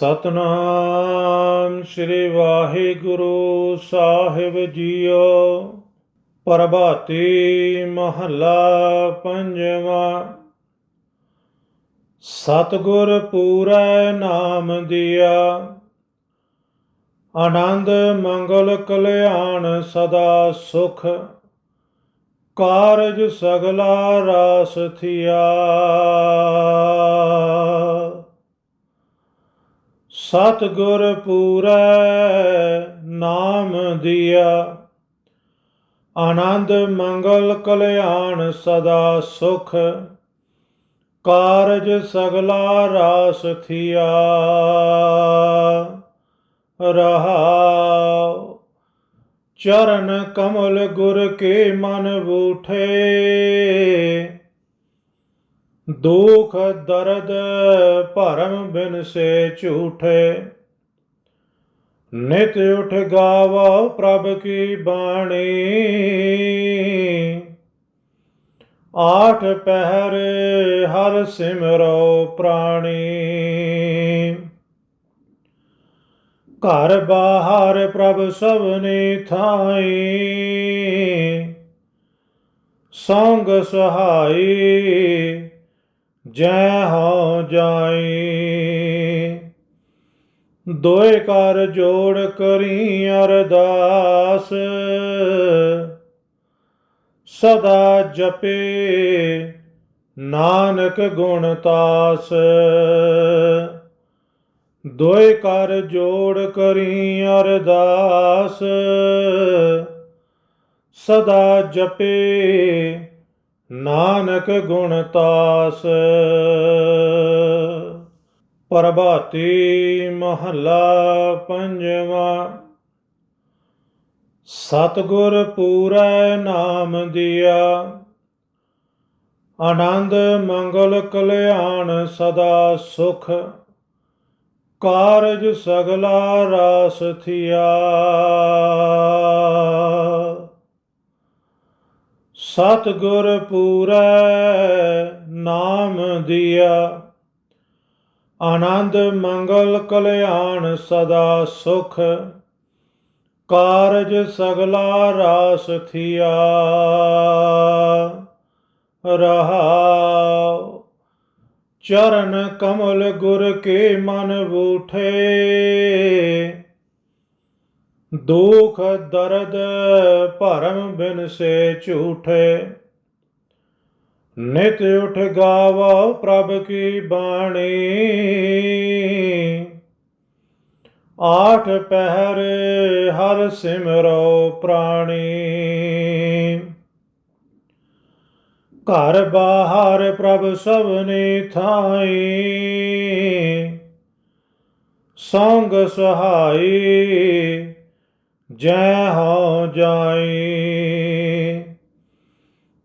ਸਤਨਾਮ ਸ੍ਰੀ ਵਾਹਿਗੁਰੂ ਸਾਹਿਬ ਜੀਓ। ਪ੍ਰਭਾਤੀ ਮਹੱਲਾ ਪੰਜਵਾਂ। ਸਤਗੁਰ ਪੂਰੈ ਨਾਮ ਦਿਆ। ਆਨੰਦ, ਮੰਗਲ, ਕਲਿਆਣ ਸਦਾ ਸੁਖ। ਕਾਰਜ ਸਗਲਾ ਰਾਸ ਥਿਆ। ਸਤਗੁਰ ਪੂਰੈ ਨਾਮ ਦਿਆ। ਆਨੰਦ ਮੰਗਲ ਕਲਿਆਣ ਸਦਾ ਸੁਖ। ਕਾਰਜ ਸਗਲਾ ਰਾਸ ਥਿਆ। ਰਹਾਉ। ਚਰਨ ਕਮਲ ਗੁਰ ਕੇ ਮਨ ਬੂਠੇ। ਦੁਖ ਦਰਦ ਭਰਮ ਬਿਨ ਸੇ ਝੂਠੇ। ਨਿਤ ਉਠ ਗਾਵੋ ਪ੍ਰਭ ਕੀ ਬਾਣੀ। ਆਠ ਪਹਿਰ ਹਰ ਸਿਮਰੋ ਪ੍ਰਾਣੀ। ਘਰ ਬਾਹਰ ਪ੍ਰਭ ਸਭਨੇ ਥਾਈ। ਸੰਗ ਸਹਾਈ ਜੈ ਹੋ ਜਾਈ ਦੋਏ ਕਰ ਜੋੜ ਕਰੀ ਅਰਦਾਸ। ਸਦਾ ਜਪੇ ਨਾਨਕ ਗੁਣ ਤਾਸ। ਦੋਏ ਕਰ ਜੋੜ ਕਰੀ ਅਰਦਾਸ। ਸਦਾ ਜਪੇ ਨਾਨਕ ਗੁਣ ਤਾਸ। ਪ੍ਰਭਾਤੀ ਮਹੱਲਾ ਪੰਜਵਾਂ। ਸਤਗੁਰ ਪੂਰੈ ਨਾਮ ਦਿਆ। ਆਨੰਦ, ਮੰਗਲ, ਕਲਿਆਣ ਸਦਾ ਸੁਖ। ਕਾਰਜ ਸਗਲਾ ਰਾਸ ਥਿਆ। ਸਤਗੁਰ ਪੂਰੈ ਨਾਮ ਦਿਆ। ਆਨੰਦ ਮੰਗਲ ਕਲਿਆਣ ਸਦਾ ਸੁਖ, ਕਾਰਜ ਸਗਲਾ ਰਾਸ ਥਿਆ। ਰਹਾਉ, ਚਰਨ ਕਮਲ ਗੁਰ ਕੇ ਮਨ ਬੂਠੇ। ਦੁਖ ਦਰਦ ਭਰਮ ਬਿਨ ਸੇ ਝੂਠੇ। ਨਿਤ ਉਠ ਗਾਵੋ ਪ੍ਰਭ ਕੀ ਬਾਣੀ। ਆਠ ਪਹਿਰ ਹਰ ਸਿਮਰੋ ਪ੍ਰਾਣੀ। ਘਰ ਬਾਹਰ ਪ੍ਰਭ ਸਭਨੇ ਥਾਈ। ਸੰਗ ਸਹਾਈ ਜੈ ਹੋ ਜਾਏ।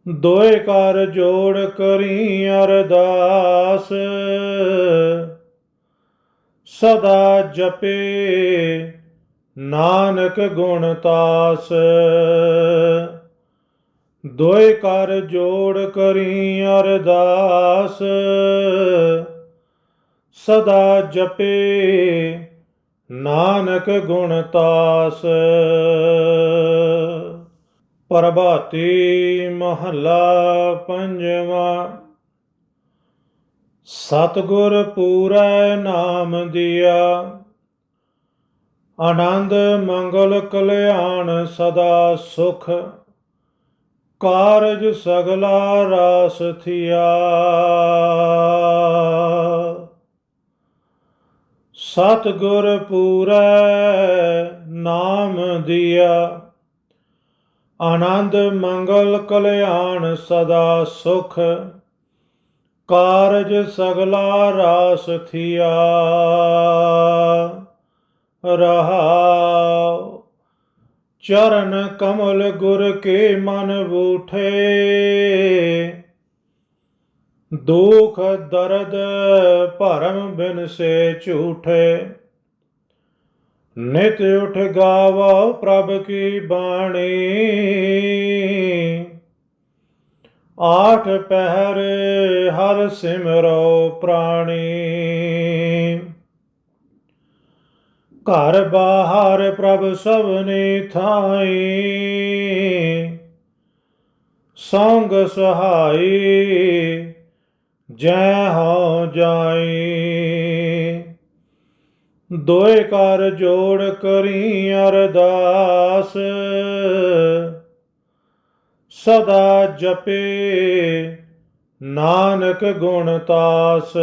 ਦੋਏ ਕਰ ਜੋੜ ਕਰੀ ਅਰਦਾਸ। ਸਦਾ ਜਪੇ ਨਾਨਕ ਗੁਣ ਤਾਸ। ਦੋਏ ਕਰ ਜੋੜ ਕਰੀ ਅਰਦਾਸ। ਸਦਾ ਜਪੇ ਨਾਨਕ ਗੁਣ ਤਾਸ। ਪ੍ਰਭਾਤੀ ਮਹੱਲਾ ਪੰਜਵਾਂ। ਸਤਗੁਰ ਪੂਰੈ ਨਾਮ ਦਿਆ। ਆਨੰਦ ਮੰਗਲ ਕਲਿਆਣ ਸਦਾ ਸੁਖ। ਕਾਰਜ ਸਗਲਾ ਰਾਸ ਥਿਆ। ਸਤਗੁਰ ਪੂਰੈ ਨਾਮ ਦਿਆ। ਆਨੰਦ ਮੰਗਲ ਕਲਿਆਣ ਸਦਾ ਸੁਖ। ਕਾਰਜ ਸਗਲਾ ਰਾਸ ਥਿਆ। ਰਹਾਉ। ਚਰਨ ਕਮਲ ਗੁਰ ਕੇ ਮਨ ਬੂਠੇ। ਦੁਖ ਦਰਦ ਭਰਮ ਬਿਨ ਸੇ ਝੂਠੇ। ਨਿਤ ਉਠ ਗਾਵੋ ਪ੍ਰਭ ਕੀ ਬਾਣੀ। ਆਠ ਪਹਿਰ ਹਰ ਸਿਮਰੋ ਪ੍ਰਾਣੀ। ਘਰ ਬਾਹਰ ਪ੍ਰਭ ਸਭਨੇ ਥਾਈ। ਸੰਗ ਸਹਾਈ ਜੈ ਹੋ ਜਾਈ। ਦੋਏ ਕਰ ਜੋੜ ਕਰੀ ਅਰਦਾਸ। ਸਦਾ ਜਪੇ ਨਾਨਕ ਗੁਣ ਤਾਸ।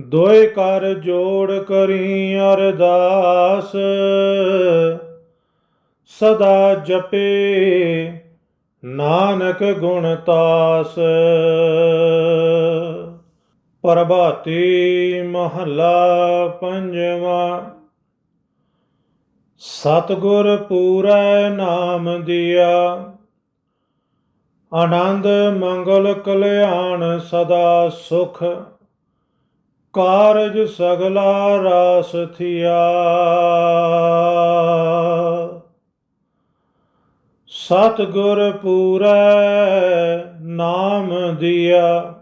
ਦੋਏ ਕਰ ਜੋੜ ਕਰੀ ਅਰਦਾਸ। ਸਦਾ ਜਪੇ ਨਾਨਕ ਗੁਣ ਤਾਸ। ਪ੍ਰਭਾਤੀ ਮਹੱਲਾ ਪੰਜਵਾ। ਸਤਿਗੁਰ ਪੂਰੈ ਨਾਮ ਦਿਆ। ਆਨੰਦ, ਮੰਗਲ, ਕਲਿਆਣ ਸਦਾ ਸੁਖ। ਕਾਰਜ ਸਗਲਾ ਰਾਸ ਥਿਆ। ਸਤਿਗੁਰ ਪੂਰੈ ਨਾਮ ਦਿਆ।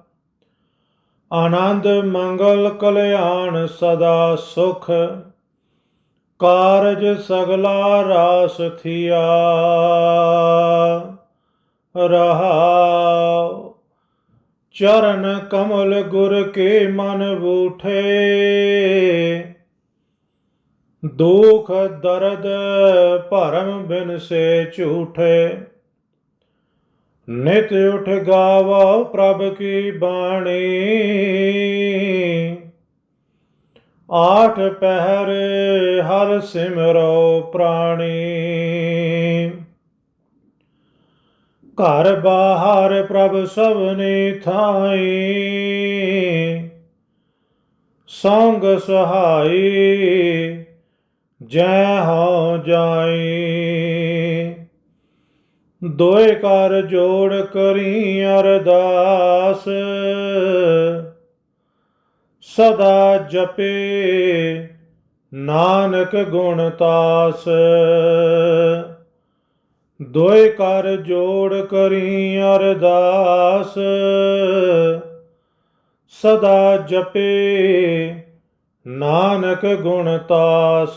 ਆਨੰਦ ਮੰਗਲ ਕਲਿਆਣ ਸਦਾ ਸੁਖ, ਕਾਰਜ ਸਗਲਾ ਰਾਸ ਥਿਆ। ਰਹਾਉ, ਚਰਨ ਕਮਲ ਗੁਰ ਕੇ ਮਨ ਬੂਠੇ। ਦੁਖ ਦਰਦ ਭਰਮ ਬਿਨ ਸੇ ਝੂਠੇ। ਨਿਤ ਉਠ ਗਾਵੋ ਪ੍ਰਭ ਕੀ ਬਾਣੀ। ਆਠ ਪਹਿਰ ਹਰ ਸਿਮਰੋ ਪ੍ਰਾਣੀ। ਘਰ ਬਾਹਰ ਪ੍ਰਭ ਸਭਨੇ ਥਾਈ। ਸੰਗ ਸਹਾਈ ਜੈ ਹੋ ਜਾਈ ਦੋਏ ਕਰ ਜੋੜ ਕਰੀ ਅਰਦਾਸ। ਸਦਾ ਜਪੇ ਨਾਨਕ ਗੁਣ ਤਾਸ। ਦੋਏ ਕਰ ਜੋੜ ਕਰੀ ਅਰਦਾਸ। ਸਦਾ ਜਪੇ ਨਾਨਕ ਗੁਣ ਤਾਸ।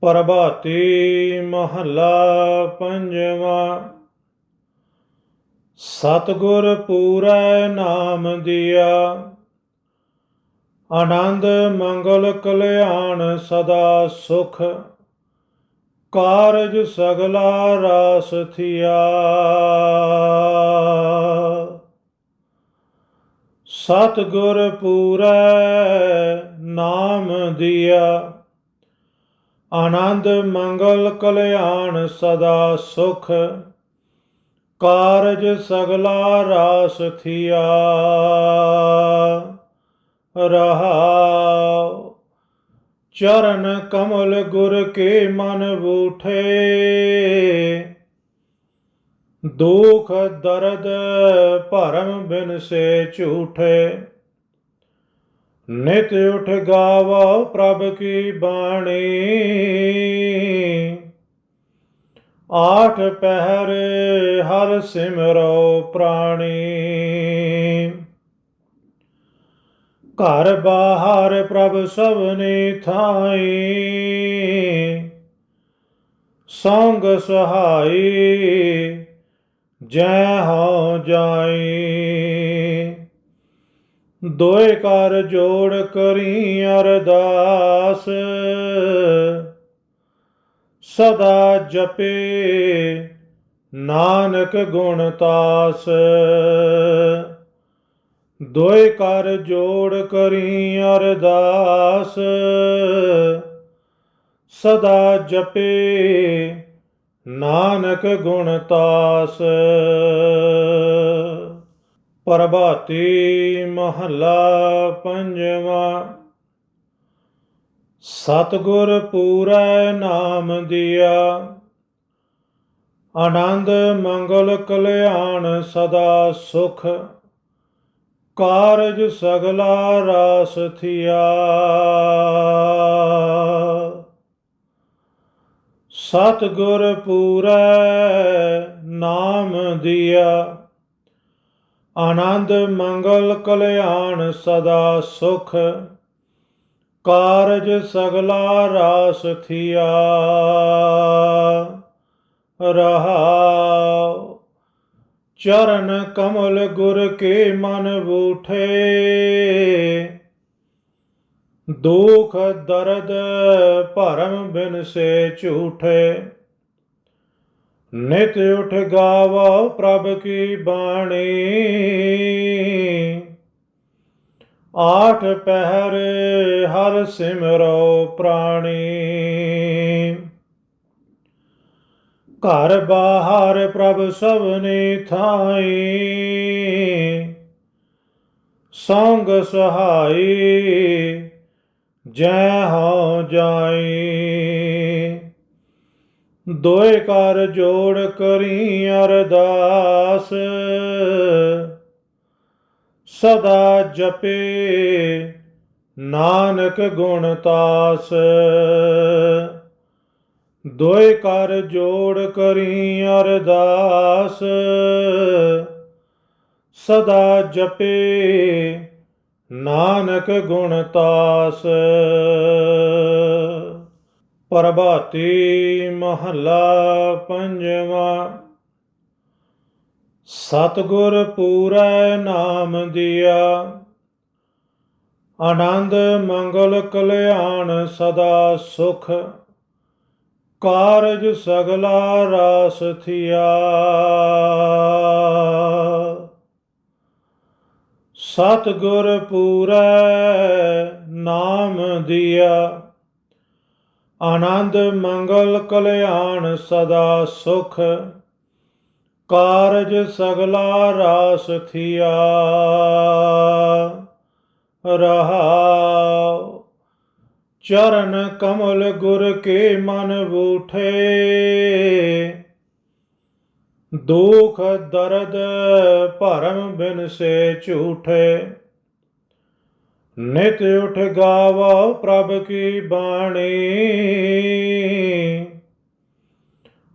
ਪ੍ਰਭਾਤੀ ਮਹੱਲਾ ਪੰਜਵਾ। ਸਤਿਗੁਰ ਪੂਰੈ ਨਾਮ ਦਿਆ। ਆਨੰਦ ਮੰਗਲ ਕਲਿਆਣ ਸਦਾ ਸੁਖ। ਕਾਰਜ ਸਗਲਾ ਰਾਸ ਥਿਆ। ਸਤਿਗੁਰ ਪੂਰੈ ਨਾਮ ਦਿਆ। ਆਨੰਦ, ਮੰਗਲ, ਕਲਿਆਣ ਸਦਾ ਸੁਖ। ਕਾਰਜ ਸਗਲਾ ਰਾਸ ਥਿਆ। ਰਹਾਉ। ਚਰਨ ਕਮਲ ਗੁਰ ਕੇ ਮਨ ਬੂਠੇ। ਦੁਖ ਦਰਦ ਭਰਮ ਬਿਨ ਸੇ ਝੂਠੇ। ਨਿਤ ਉਠ ਗਾਵੋ ਪ੍ਰਭ ਕੀ ਬਾਣੀ। ਆਠ ਪਹਿਰ ਹਰ ਸਿਮਰੋ ਪ੍ਰਾਣੀ। ਘਰ ਬਾਹਰ ਪ੍ਰਭ ਸਭਨੇ ਥਾਈ। ਸੰਗ ਸਹਾਈ ਜੈ ਹੋ ਜਾਏ। ਦੋਏ ਕਰ ਜੋੜ ਕਰੀ ਅਰਦਾਸ। ਸਦਾ ਜਪੇ ਨਾਨਕ ਗੁਣ ਤਾਸ। ਦੋਏ ਕਰ ਜੋੜ ਕਰੀ ਅਰਦਾਸ। ਸਦਾ ਜਪੇ ਨਾਨਕ ਗੁਣ ਤਾਸ। ਪ੍ਰਭਾਤੀ ਮਹੱਲਾ ਪੰਜਵਾ। ਸਤਿਗੁਰ ਪੂਰੈ ਨਾਮ ਦਿਆ। ਆਨੰਦ, ਮੰਗਲ, ਕਲਿਆਣ ਸਦਾ ਸੁਖ। ਕਾਰਜ ਸਗਲਾ ਰਾਸ ਥਿਆ। ਸਤਿਗੁਰ ਪੂਰੈ ਨਾਮ ਦਿਆ। ਆਨੰਦ ਮੰਗਲ ਕਲਿਆਣ ਸਦਾ ਸੁਖ, ਕਾਰਜ ਸਗਲਾ ਰਾਸ ਥੀਆ। ਰਹਾਉ, ਚਰਨ ਕਮਲ ਗੁਰ ਕੇ ਮਨ ਬੂਠੇ। ਦੁਖ ਦਰਦ ਭਰਮ ਬਿਨ ਸੇ ਝੂਠੇ। ਨਿਤ ਉਠ ਗਾਵੋ ਪ੍ਰਭ ਕੀ ਬਾਣੀ। ਆਠ ਪਹਿਰ ਹਰ ਸਿਮਰੋ ਪ੍ਰਾਣੀ। ਘਰ ਬਾਹਰ ਪ੍ਰਭ ਸਭਨੇ ਥਾਈ। ਸੰਗ ਸਹਾਈ ਜੈ ਹੋ ਜਾਈ ਦੋਏ ਕਰ ਜੋੜ ਕਰੀ ਅਰਦਾਸ। ਸਦਾ ਜਪੇ ਨਾਨਕ ਗੁਣ ਤਾਸ। ਦੋਏ ਕਰ ਜੋੜ ਕਰੀ ਅਰਦਾਸ। ਸਦਾ ਜਪੇ ਨਾਨਕ ਗੁਣ ਤਾਸ। ਪ੍ਰਭਾਤੀ ਮਹੱਲਾ ਪੰਜਵਾ। ਸਤਿਗੁਰ ਪੂਰੈ ਨਾਮ ਦਿਆ। ਆਨੰਦ ਮੰਗਲ ਕਲਿਆਣ ਸਦਾ ਸੁਖ। ਕਾਰਜ ਸਗਲਾ ਰਾਸ ਥਿਆ। ਸਤਿਗੁਰ ਪੂਰੈ ਨਾਮ ਦਿਆ। ਆਨੰਦ ਮੰਗਲ ਕਲਿਆਣ ਸਦਾ ਸੁਖ। ਕਾਰਜ ਸਗਲਾ ਰਾਸ ਥਿਆ। ਰਹਾਉ। ਚਰਨ ਕਮਲ ਗੁਰ ਕੇ ਮਨ ਬੂਠੇ। ਦੁਖ ਦਰਦ ਭਰਮ ਬਿਨ ਸੇ ਝੂਠੇ। ਨਿਤ ਉਠ ਗਾਵੋ ਪ੍ਰਭ ਕੀ ਬਾਣੀ।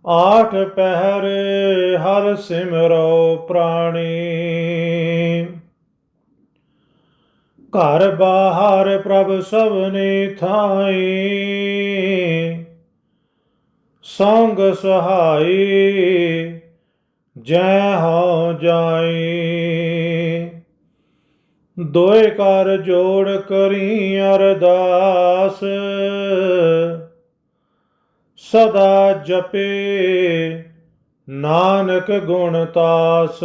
ਆਠ ਪਹਿਰ ਹਰ ਸਿਮਰੋ ਪ੍ਰਾਣੀ। ਘਰ ਬਾਹਰ ਪ੍ਰਭ ਸਭਨੇ ਥਾਈ। ਸੰਗ ਸਹਾਈ ਜੈ ਹੋ ਜਾਏ। ਦੋਏ ਕਰ ਜੋੜ ਕਰੀ ਅਰਦਾਸ। ਸਦਾ ਜਪੇ ਨਾਨਕ ਗੁਣ ਤਾਸ।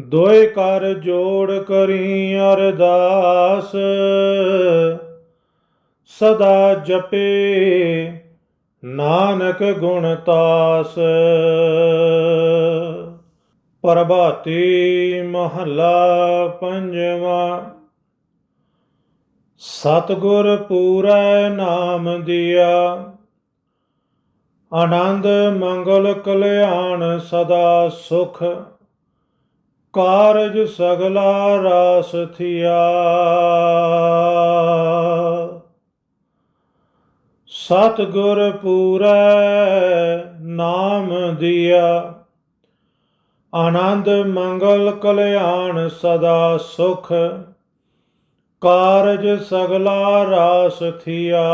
ਦੋਏ ਕਰ ਜੋੜ ਕਰੀ ਅਰਦਾਸ। ਸਦਾ ਜਪੇ ਨਾਨਕ ਗੁਣ ਤਾਸ। ਪ੍ਰਭਾਤੀ ਮਹੱਲਾ ਪੰਜਵਾ। ਸਤਿਗੁਰ ਪੂਰੈ ਨਾਮ ਦਿਆ। ਆਨੰਦ ਮੰਗਲ ਕਲਿਆਣ ਸਦਾ ਸੁਖ। ਕਾਰਜ ਸਗਲਾ ਰਾਸ ਥਿਆ। ਸਤਿਗੁਰ ਪੂਰੈ ਨਾਮ ਦਿਆ। ਆਨੰਦ, ਮੰਗਲ, ਕਲਿਆਣ ਸਦਾ ਸੁਖ। ਕਾਰਜ ਸਗਲਾ ਰਾਸ ਥਿਆ।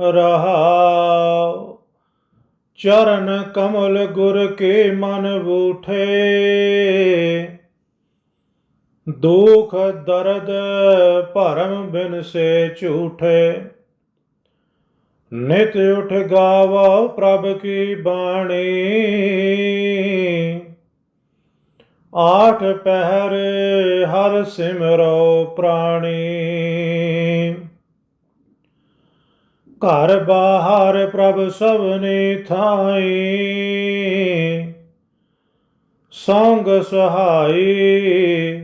ਰਹਾਉ। ਚਰਨ ਕਮਲ ਗੁਰ ਕੇ ਮਨ ਬੂਠੇ। ਦੁਖ ਦਰਦ ਭਰਮ ਬਿਨ ਸੇ ਝੂਠੇ। ਨਿਤ ਉਠ ਗਾਵੋ ਪ੍ਰਭ ਕੀ ਬਾਣੀ। ਆਠ ਪਹਿਰ ਹਰ ਸਿਮਰੋ ਪ੍ਰਾਣੀ। ਘਰ ਬਾਹਰ ਪ੍ਰਭ ਸਭਨੇ ਥਾਈ। ਸੰਗ ਸਹਾਈ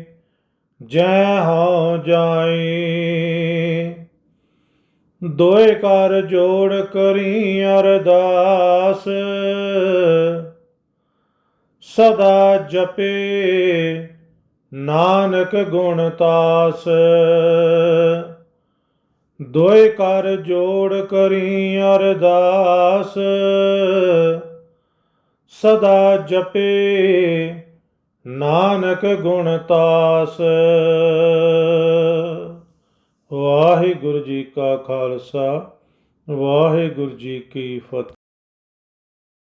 ਜੈ ਹੋ ਜਾਈ ਦੋਏ ਕਰ ਜੋੜ ਕਰੀ ਅਰਦਾਸ। ਸਦਾ ਜਪੇ ਨਾਨਕ ਗੁਣ ਤਾਸ। ਦੋਏ ਕਰ ਜੋੜ ਕਰੀ ਅਰਦਾਸ। ਸਦਾ ਜਪੇ ਨਾਨਕ ਗੁਣ ਤਾਸ। ਵਾਹਿਗੁਰੂ ਜੀ ਕਾ ਖਾਲਸਾ ਵਾਹਿਗੁਰੂ ਜੀ ਕੀ ਫਤਿਹ।